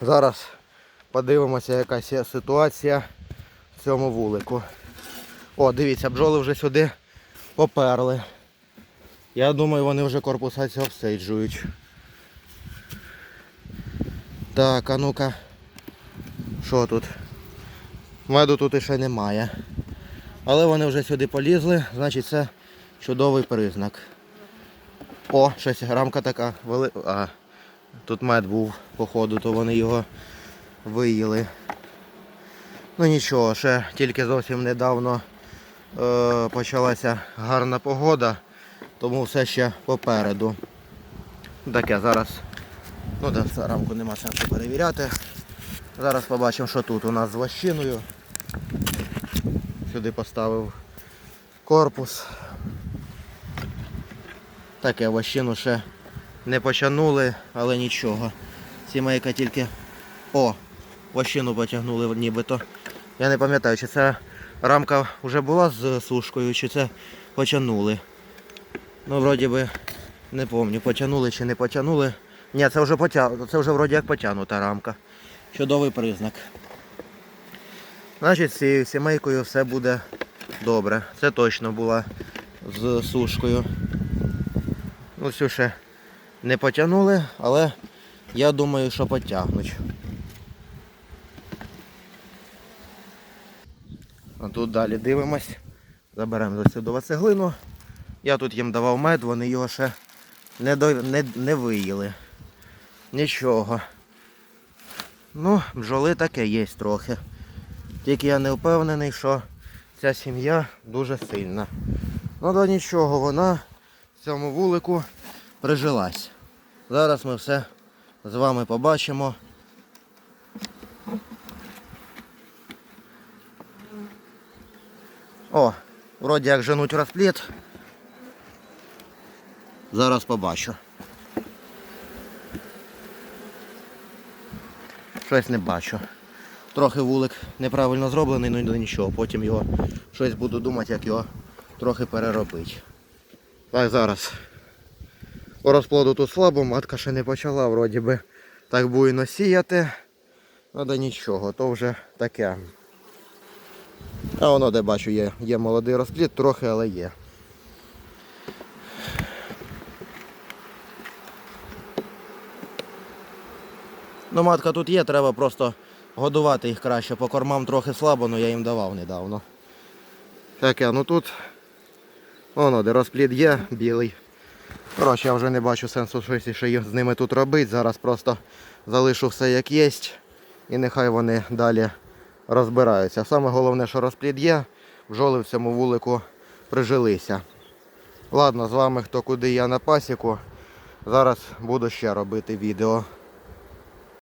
Зараз подивимося, яка ситуація в цьому вулику. О, дивіться, бджоли вже сюди поперли. Я думаю, вони вже корпуса цього обсиджують. Так, а ну-ка. Що тут? Меду тут іще немає. Але вони вже сюди полізли, значить це чудовий признак. О, щось рамка така вели... А, тут мед був, походу, то вони його виїли. Ну нічого, ще тільки зовсім недавно е, почалася гарна погода, тому все ще попереду. Таке зараз. Ну да, рамку нема сенсу перевіряти. Зараз побачимо, що тут у нас з вощиною. Сюди поставив корпус. Таке вощину ще не почанули, але нічого. Сімейка тільки... О! Вощину потягнули нібито. Я не пам'ятаю, чи це рамка вже була з сушкою, чи це потягнули. Ну, вроді би, не пам'ятаю, потягнули чи не потягнули. Ні, це вже потя... це вже вроді як потягнута рамка. Чудовий признак. Значить, з цією сімейкою все буде добре. Це точно була з сушкою. Ну, цю ще не потягнули, але я думаю, що потягнуть. А тут далі дивимось. Заберемо за сюди цеглину. Я тут їм давав мед, вони його ще не, до... не, не виїли. Нічого. Ну, бджоли таке є трохи. Тільки я не впевнений, що ця сім'я дуже сильна. Ну до нічого, вона в цьому вулику прижилась. Зараз ми все з вами побачимо. О, вроді як женуть розпліт. Зараз побачу. Щось не бачу. Трохи вулик неправильно зроблений, ну нічого. Потім його щось буду думати, як його трохи переробити. Так, зараз. По розплоду тут слабо, матка ще не почала, вроді би так буйно сіяти. Ну да нічого, то вже таке. А воно де бачу, є, є молодий розплід, трохи, але є. Ну, матка тут є, треба просто годувати їх краще. По кормам трохи слабо, але я їм давав недавно. Таке, ну тут воно, де розплід є, білий. Коротше, я вже не бачу сенсу щось ще з ними тут робити. Зараз просто залишу все як є. І нехай вони далі розбираються. Саме головне, що розплід є, бджоли в цьому вулику прижилися. Ладно, з вами хто куди я на пасіку. Зараз буду ще робити відео.